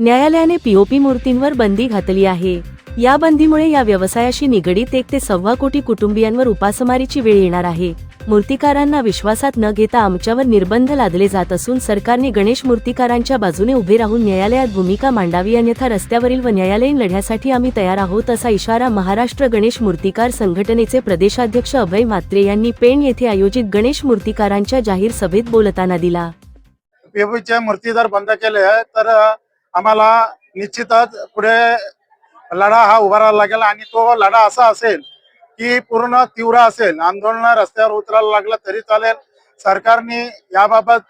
न्यायालयाने पीओपी मूर्तींवर बंदी घातली आहे. या बंदीमुळे या व्यवसायाशी निगडीत एक ते सव्वा कोटी कुटुंबियांवर उपासमारीची वेळ येणार आहे. मूर्तिकारांना विश्वासात न घेता आमच्यावर निर्बंध लादले जात असून सरकारने गणेश मूर्तिकारांच्या बाजूने उभे राहून न्यायालयात भूमिका मांडावी अन्यथा रस्त्यावरील व न्यायालयीन लढ्यासाठी आम्ही तयार आहोत असा इशारा महाराष्ट्र गणेश मूर्तिकार संघटनेचे प्रदेशाध्यक्ष अभय म्हात्रे यांनी पेण येथे आयोजित गणेश मूर्तिकारांच्या जाहीर सभेत बोलताना दिला. मूर्तीदार बंद केले तर आम्हाला निश्चितच पुढे लढा हा उभारायला लागेल आणि तो लढा असा असेल की पूर्ण तीव्र असेल आंदोलन रस्त्यावर उतरायला लागलं तरी चालेल. सरकारने याबाबत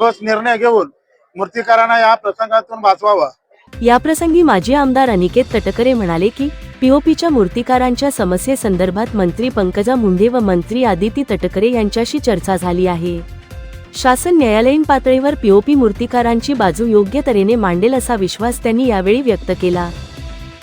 ठोस निर्णय घेऊन मूर्तिकारांना या प्रसंगातून वाचवावं. याप्रसंगी माजी आमदार अनिकेत तटकरे म्हणाले की पीओपीच्या मूर्तिकारांच्या समस्येसंदर्भात मंत्री पंकजा मुंडे व मंत्री आदिती तटकरे यांच्याशी चर्चा झाली आहे. शासन न्यायालयीन पातळीवर पीओपी मूर्तिकारांची बाजू योग्य तऱ्हेने मांडेल असा विश्वास त्यांनी यावेळी व्यक्त केला.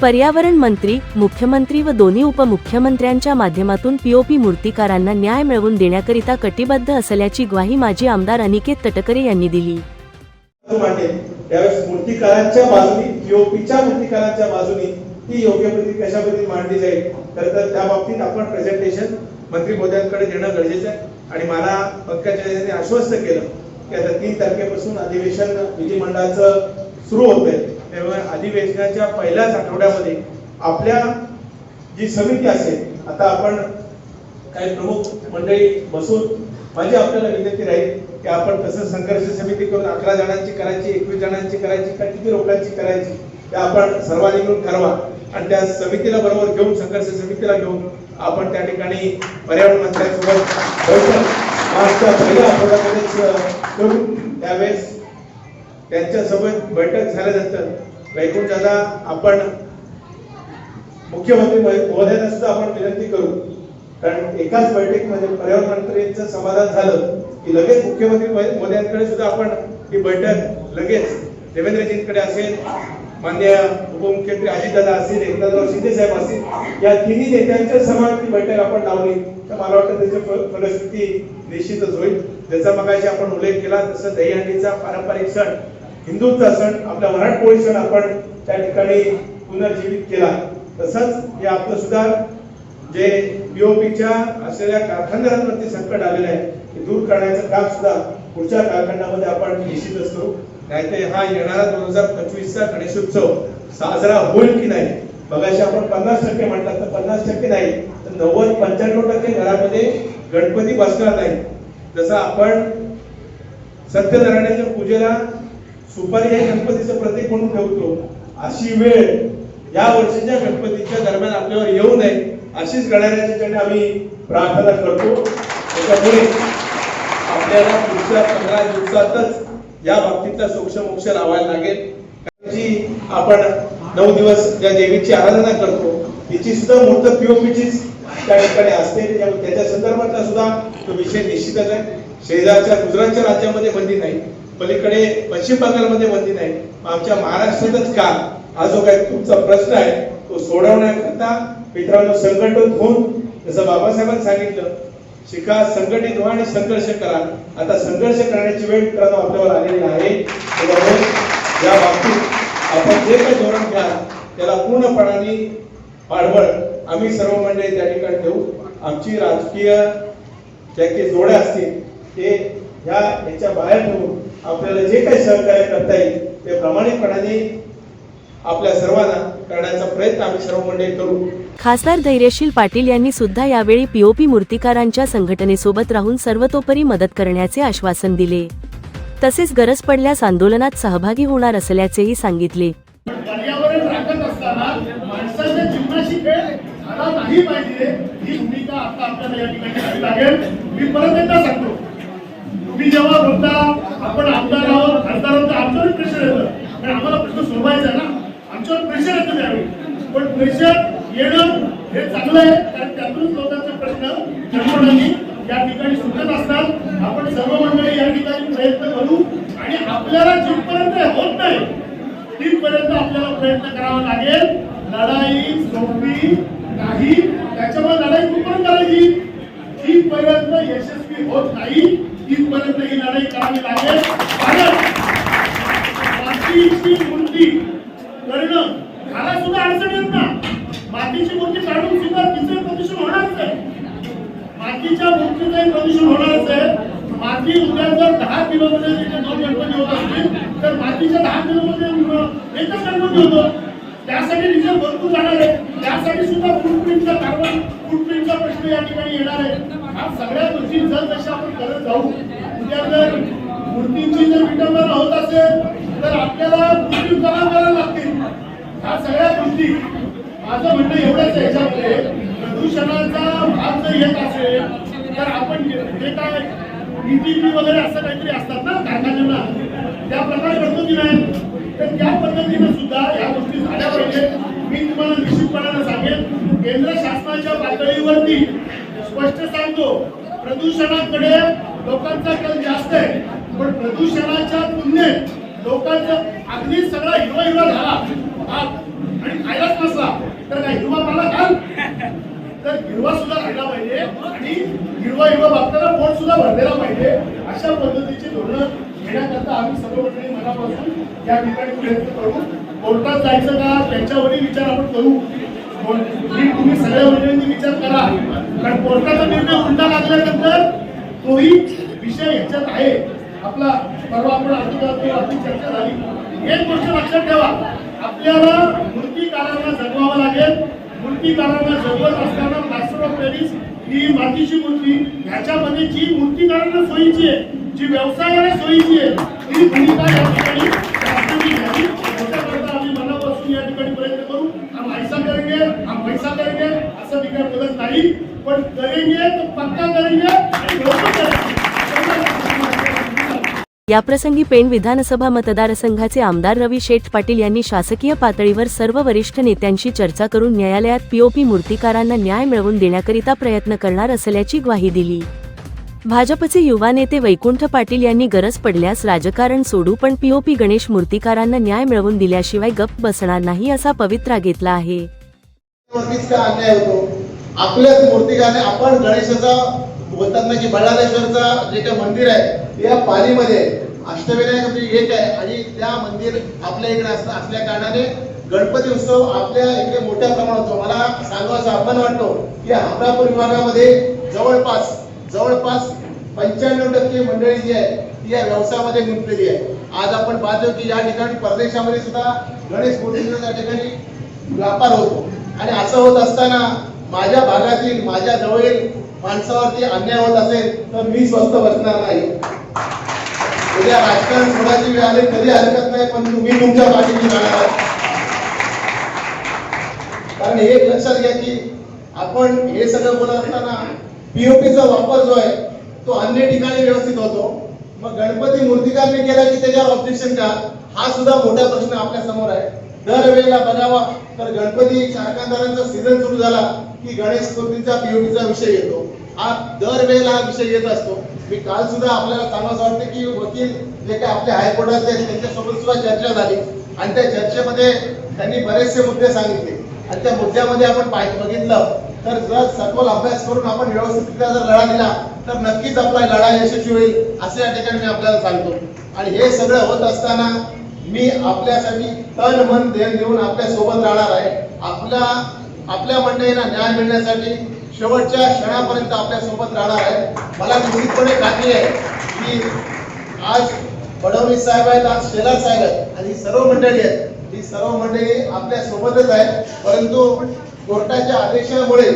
पर्यावरण मंत्री मुख्यमंत्री व दोन्ही उपमुख्यमंत्र्यांच्या माध्यमातून पीओपी मूर्तिकारांना न्याय मिळवून देण्याकरिता कटिबद्ध असल्याची ग्वाही माजी आमदार अनिकेत तटकरे यांनी दिली. त्यावेळेस मूर्तिकारांच्या बाजूनी पीओपीच्या मूर्तिकारांच्या बाजूनी ती योग्य पद्धती कशा पद्धतीने मांडली जाईल तर तर त्या बाबतीत आपण प्रेझेंटेशन मंत्री मोद्यांकडे देणं गरजेचं आहे. आणि मला पक्षाच्या नेत्याने आश्वस्त केलं की आता तीन तारखेपासून अधिवेशन विधिमंडळाचं सुरू होत आहे त्यामुळे अधिवेशनाच्या पहिल्याच आठवड्यामध्ये आपल्या जी समिती असेल आता आपण काही प्रमुख मंडळी बसून माझी आपल्याला विनंती राहील की आपण तसं संघर्ष समिती करून अकरा जणांची करायची एकवीस जणांची करायची का किती लोकांची करायची? ते आपण सर्वांनी मिळून ठरवा आणि त्या समितीला बरोबर घेऊन संघर्ष समितीला घेऊन आपण त्या ठिकाणी पर्यावरण मंत्र्यांसोबत मार्चच्या पहिल्या आठवड्यामध्येच त्यावेळेस त्यांच्यासोबत बैठक झाल्यानंतर वैकुंठ दादा आपण मुख्यमंत्री महोदयांना सुद्धा आपण विनंती करू. कारण एकाच बैठकीमध्ये पर्यावरण मंत्र्यांचं समाधान झालं की लगेच मुख्यमंत्री मोदयांकडे सुद्धा आपण ही बैठक लगेच देवेंद्रजींकडे असेल मान्य उपमुख्यमंत्री अजितदादा असतील एकनाथराव शिंदे साहेब असतील या तिन्ही नेत्यांच्या समान ती बैठक आपण लावली. तर मला वाटतं त्याची फ- निश्चितच होईल. ज्याचा मगाशी आपण उल्लेख केला तसं दहीहंडीचा पारंपरिक सण हिंदूंचा सण आपला मराठमोळी सण आपण त्या ठिकाणी पुनर्जीवित केला. तसंच हे आपलं सुद्धा जे बीओपीच्या असलेल्या कारखानदारांवरती संकट आलेलं आहे ते दूर करण्याचं काम सुद्धा पुढच्या कालखंडामध्ये आपण निश्चितच करू. नाहीतर हा येणारा दोन हजार पंचवीसचा गणेशोत्सव साजरा होईल की नाही? बघाशी आपण पन्नास टक्के म्हणतात तर पन्नास टक्के नाही तर नव्वद पंच्याण्णव टक्के घरामध्ये गणपती बसणार नाही. जसं आपण सत्यनारायणाच्या पूजेला सुपारी हे गणपतीचं प्रतीक म्हणून ठेवतो अशी वेळ या वर्षीच्या गणपतीच्या दरम्यान आपल्यावर येऊ नये अशीच गणरायाच्याकडे आम्ही प्रार्थना करतो. त्याच्यामुळे आपल्याला पुढच्या पंधरा दिवसातच या बाबतीतला मोक्ष लावायला लागेल. जी आपण नऊ दिवस ज्या देवीची आराधना करतो तिची सुद्धा मूर्त पीओपीचीच त्या ठिकाणी असते. त्याच्या- त्याच्या संदर्भातला सुद्धा तो विषय निश्चितच आहे. शेजारच्या गुजरातच्या राज्यामध्ये बंदी नाही. पलीकडे पश्चिम बंगालमध्ये बंदी नाही. आमच्या महाराष्ट्रातच का हा जो काही तुमचा प्रश्न आहे तो सोडवण्याकरता मित्रांनो संकट होऊन जसं बाबासाहेबांनी सांगितलं शिका संघटित व्हा आणि संघर्ष करा. आता संघर्ष करण्याची वेळ मित्रांनो आपल्यावर आलेली आहे. त्याच्यामुळे या बाबतीत आपण जे काही धोरण घ्या त्याला पूर्णपणाने पाठबळ आम्ही सर्व मंडळी त्या ठिकाणी देऊ. आमची राजकीय ज्या काही जोड्या असतील ते ह्या याच्या बाहेर ठेवून आपल्याला जे काही सहकार्य करता येईल ते प्रामाणिकपणाने आपल्या सर्वांना करण्याचा प्रयत्न आम्ही सर्व मंडळी करू. खासदार धैर्यशील पाटील यांनी सुद्धा यावेळी पीओपी मूर्तिकारांच्या संघटनेसोबत राहून सर्वतोपरी मदत करण्याचे आश्वासन दिले. तसेच गरज पडल्यास आंदोलनात सहभागी होणार असल्याचेही सांगितले. तुम्ही जेव्हा बोलता आपण आमदार आहोत खासदार आहोत तर आमच्यावर प्रेशर येतं. आम्हाला प्रश्न सोडवायचा ना. आमच्यावर प्रेशर येतं त्यावेळी. पण प्रेशर येणं हे चांगलं आहे कारण त्यातूनच लोकांचा प्रश्न जनमतांनी या ठिकाणी सुटत असतात. आपण सर्व मंडळी या ठिकाणी प्रयत्न करू आणि आपल्याला जिथपर्यंत होत नाही तिथपर्यंत आपल्याला प्रयत्न करावा लागेल. लढाई सोपी नाही त्याच्यामुळे लढाई कुठपर्यंत करायची जिथपर्यंत यशस्वी होत नाही तिथपर्यंत ही लढाई करावी लागेल कारण मातीची मूर्ती करणं त्याला सुद्धा अडचण येत ना मातीची मूर्ती काढून सुद्धा तिचं प्रदूषण होणारच आहे मातीच्या मूर्तीचंही प्रदूषण होणारच आहे माती उद्या जर दहा किलोमीटर तिथे दोन गणपती होत असतील तर मातीच्या दहा किलोमध्ये एकच गणपती होतो. त्यासाठी डिझेल भरपूर जाणार आहे. त्यासाठी सुद्धा फुटप्रिंटचा कार्बन फुटप्रिंटचा प्रश्न या ठिकाणी येणार आहे. हा सगळ्या गोष्टी जर जशा आपण करत जाऊ उद्या जर मूर्तींची जर विटंबना होत असेल तर आपल्याला मूर्ती कला करायला लागतील. ह्या सगळ्या गोष्टी माझं म्हणणं एवढंच आहे याच्यामध्ये. प्रदूषणाचा भाग जर येत असेल तर आपण जे काय ईटीपी वगैरे असं काहीतरी असतात ना कारखान्यांना त्या प्रकारे करतो की नाही तर त्या पद्धतीनं सुद्धा या गोष्टी झाल्या पाहिजे. मी तुम्हाला निश्चितपणाने सांगेन केंद्र शासनाच्या पातळीवरती स्पष्ट सांगतो प्रदूषणाकडे लोकांचा कल जास्त आहे. पण प्रदूषणाच्या तुलनेत लोकांचा अगदी सगळा हिरवा हिरवा झाला. आणि खायलाच नसला. तर काय हिरवा मला काल तर हिरवा सुद्धा राहिला पाहिजे आणि हिरवा हिरवा बघताना पोट सुद्धा भरलेला पाहिजे अशा पद्धतीची धोरणं घेण्याकरता आम्ही सर्व मंडळी मनापासून या ठिकाणी प्रयत्न करू. कोर्टात जायचं का? त्यांच्यावरही विचार आपण करू. तुम्ही सगळ्या मंडळींनी विचार करा. कारण कोर्टाचा निर्णय उलटा लागल्यानंतर तोही विषय ह्याच्यात आहे. आपला परवा आपण अर्धी आपली चर्चा झाली. एक गोष्ट लक्षात ठेवा. आपल्याला मूर्तीकारांना जगवावं लागेल. मूर्तीकारांना जवळ असताना मास्टर ऑफ पॅरिस ही मातीची मूर्ती ह्याच्यामध्ये जी मूर्तीकारांना सोयीची आहे जी व्यवसायाला सोयीची आहे ती भूमिका या ठिकाणी शासनाने घ्यावी त्याच्याकरता आम्ही मनापासून या ठिकाणी प्रयत्न करू हम ऐसा करेंगे हम पैसा करेंगे असं मी काय बोलत नाही पण करेंगे तो पक्का करेंगे आणि बरोबर करेंगे याप्रसंगी पेण विधानसभा मतदारसंघाचे आमदार रवी शेठ पाटील यांनी शासकीय पातळीवर सर्व वरिष्ठ नेत्यांशी चर्चा करून न्यायालयात पीओपी मूर्तिकारांना न्याय मिळवून देण्याकरिता प्रयत्न करणार असल्याची ग्वाही दिली. भाजपचे युवा नेते वैकुंठ पाटील यांनी गरज पडल्यास राजकारण सोडू पण पीओपी गणेश मूर्तिकारांना न्याय मिळवून दिल्याशिवाय गप्प बसणार नाही असा पवित्रा घेतला आहे. आपल्याच मूर्तिकाने आपण गणेशाचा बोलतात ना की जे काही मंदिर आहे या पालीमध्ये अष्टविनायक म्हणजे एक आहे आणि त्या मंदिर आपल्या इकडे असतं असल्या कारणाने गणपती उत्सव आपल्या इकडे मोठ्या प्रमाणात होतो. मला सांगायचा अभिमान वाटतो की हमरापूर विभागामध्ये जवळपास जवळपास पंच्याण्णव टक्के मंडळी जी आहे ती या व्यवसायामध्ये गुंतलेली आहे. आज आपण पाहतो की या ठिकाणी परदेशामध्ये सुद्धा गणेश मूर्तीचा त्या ठिकाणी व्यापार होतो. आणि असं होत असताना माझ्या भागातील माझ्या जवळील माणसावरती अन्याय होत असेल तर मी स्वस्त बसणार नाही. उद्या राजकारण सोडायची वेळ आले कधी हरकत नाही पण मी तुमच्या पाठीशी जाणार कारण हे लक्षात घ्या की आपण हे सगळं बोलत असताना पीओपीचा वापर जो आहे तो अन्य ठिकाणी व्यवस्थित होतो. मग गणपती मूर्तिकारने केला की त्याच्यावर ऑब्जेक्शन का? हा सुद्धा मोठा प्रश्न आपल्यासमोर आहे. दरवेळेला बघावा तर गणपती कारखानदारांचा सीझन सुरू झाला की गणेश मूर्तीचा पीओपीचा विषय येतो. हा दरवेळेला हा विषय येत असतो. मी काल सुद्धा आपल्याला सांगायचं वाटतं की वकील जे काही आपल्या हायकोर्टाचे त्यांच्यासोबत सुद्धा चर्चा झाली. आणि त्या चर्चेमध्ये त्यांनी बरेचसे मुद्दे सांगितले. आणि त्या मुद्द्यामध्ये आपण बघितलं. तर जर सखोल अभ्यास करून आपण व्यवस्थितरित्या जर लढा दिला तर नक्कीच आपला लढा यशस्वी होईल असे या ठिकाणी मी आपल्याला सांगतो. आणि हे सगळं होत असताना मी आपल्यासाठी तन मन देऊन आपल्यासोबत राहणार आहे. आपला आपल्या मंडळींना न्याय मिळण्यासाठी शेवटच्या क्षणापर्यंत आपल्यासोबत राहणार आहे. मला निश्चितपणे खात्री आहे की आज फडणवीस साहेब आहेत आज शेलार साहेब आहेत आणि सर्व मंडळी आहेत. ही सर्व मंडळी आपल्या सोबतच आहेत. परंतु कोर्टाच्या आदेशामुळे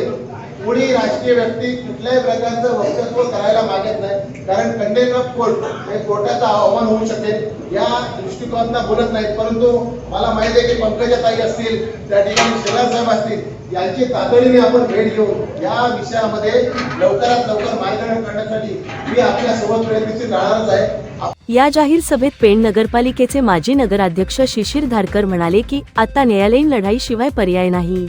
कोणी राजकीय व्यक्ती कुठल्याही प्रकारचं वक्तव्य करायला मागत नाही. कारण कंडेन ऑफ कोर्ट हे कोर्टाचा आव्हान होऊ शकेल या दृष्टिकोनात बोलत नाहीत. परंतु मला माहिती आहे की पंकजा ताई असतील त्या ठिकाणी शेलार साहेब असतील यांची तातडीने आपण भेट घेऊन या विषयामध्ये लवकरात लवकर मार्गदर्शन करण्यासाठी मी आपल्यासोबत प्रयत्नशील राहणारच आहे. या जाहीर सभेत पेण नगरपालिकेचे माजी नगराध्यक्ष शिशिर धारकर म्हणाले की आता न्यायालयीन लढाईशिवाय पर्याय नाही.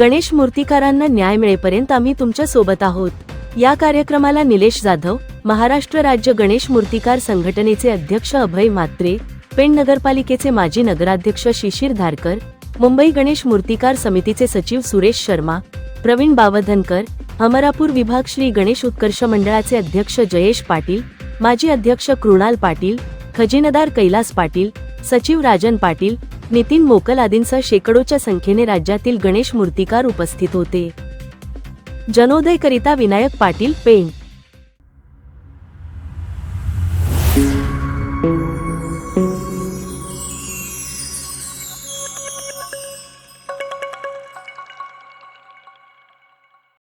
गणेश मूर्तिकारांना न्याय मिळेपर्यंत आम्ही तुमच्यासोबत आहोत. या कार्यक्रमाला निलेश जाधव महाराष्ट्र राज्य गणेश मूर्तिकार संघटनेचे अध्यक्ष अभय मात्रे पेण नगरपालिकेचे माजी नगराध्यक्ष शिशिर धारकर मुंबई गणेश मूर्तिकार समितीचे सचिव सुरेश शर्मा प्रवीण बावधनकर अमरापूर विभाग श्री गणेश उत्कर्ष मंडळाचे अध्यक्ष जयेश पाटील माजी अध्यक्ष कृणाल पाटील खजिनदार कैलास पाटील सचिव राजन पाटील नितीन मोकल आदींसह शेकडोच्या संख्येने राज्यातील गणेश मूर्तिकार उपस्थित होते. जनोदयकरिता विनायक पाटील पेंट